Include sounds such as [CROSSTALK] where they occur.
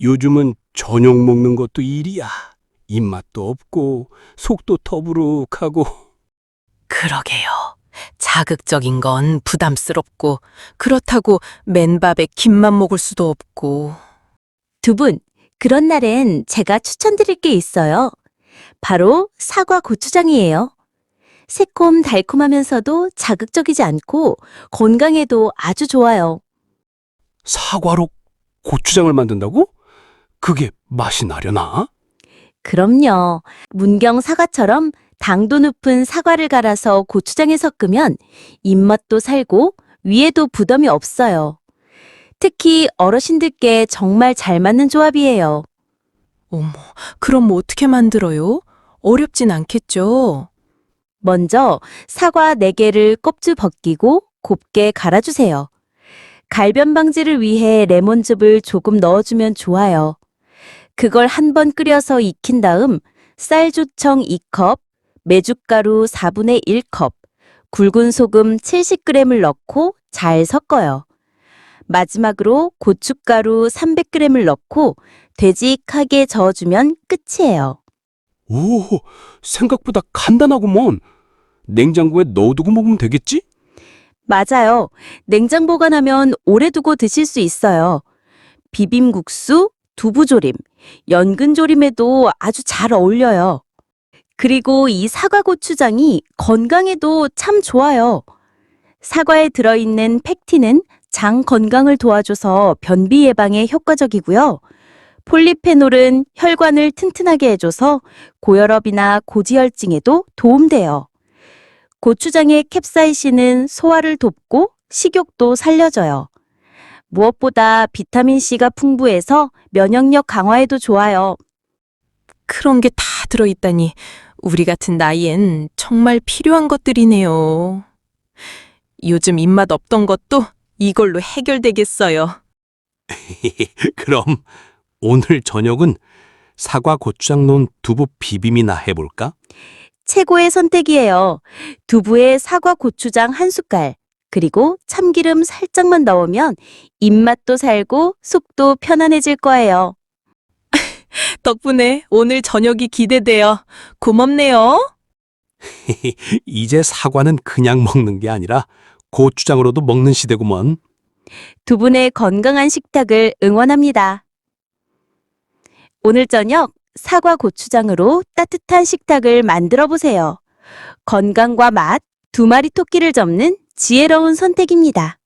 요즘은 저녁 먹는 것도 일이야. 입맛도 없고 속도 더부룩하고 그러게요. 자극적인 건 부담스럽고 그렇다고 맨밥에 김만 먹을 수도 없고 두 분, 그런 날엔 제가 추천드릴 게 있어요. 바로 사과 고추장이에요. 새콤 달콤하면서도 자극적이지 않고 건강에도 아주 좋아요. 사과로 고추장을 만든다고? 그게 맛이 나려나? 그럼요. 문경 사과처럼 당도 높은 사과를 갈아서 고추장에 섞으면 입맛도 살고 위에도 부담이 없어요. 특히 어르신들께 정말 잘 맞는 조합이에요. 어머, 그럼 뭐 어떻게 만들어요? 어렵진 않겠죠? 먼저 사과 4개를 껍질 벗기고 곱게 갈아주세요. 갈변 방지를 위해 레몬즙을 조금 넣어주면 좋아요. 그걸 한 번 끓여서 익힌 다음 쌀조청 2컵, 메주가루 4분의 1컵, 굵은 소금 70g을 넣고 잘 섞어요. 마지막으로 고춧가루 300g을 넣고 되직하게 저어주면 끝이에요. 오, 생각보다 간단하구먼. 냉장고에 넣어두고 먹으면 되겠지? 맞아요. 냉장 보관하면 오래 두고 드실 수 있어요. 비빔국수, 두부조림, 연근조림에도 아주 잘 어울려요. 그리고 이 사과 고추장이 건강에도 참 좋아요. 사과에 들어있는 팩틴은 장 건강을 도와줘서 변비 예방에 효과적이고요. 폴리페놀은 혈관을 튼튼하게 해줘서 고혈압이나 고지혈증에도 도움돼요. 고추장의 캡사이신은 소화를 돕고 식욕도 살려줘요. 무엇보다 비타민C가 풍부해서 면역력 강화에도 좋아요. 그런 게 다 들어있다니 우리 같은 나이엔 정말 필요한 것들이네요. 요즘 입맛 없던 것도 이걸로 해결되겠어요. [LAUGHS] 그럼 오늘 저녁은 사과 고추장 넣은 두부 비빔이나 해볼까? 최고의 선택이에요. 두부에 사과 고추장 한 숟갈, 그리고 참기름 살짝만 넣으면 입맛도 살고 속도 편안해질 거예요. [LAUGHS] 덕분에 오늘 저녁이 기대돼요. 고맙네요. [LAUGHS] 이제 사과는 그냥 먹는 게 아니라 고추장으로도 먹는 시대구먼. 두 분의 건강한 식탁을 응원합니다. 오늘 저녁 사과 고추장으로 따뜻한 식탁을 만들어 보세요. 건강과 맛 두 마리 토끼를 접는 지혜로운 선택입니다.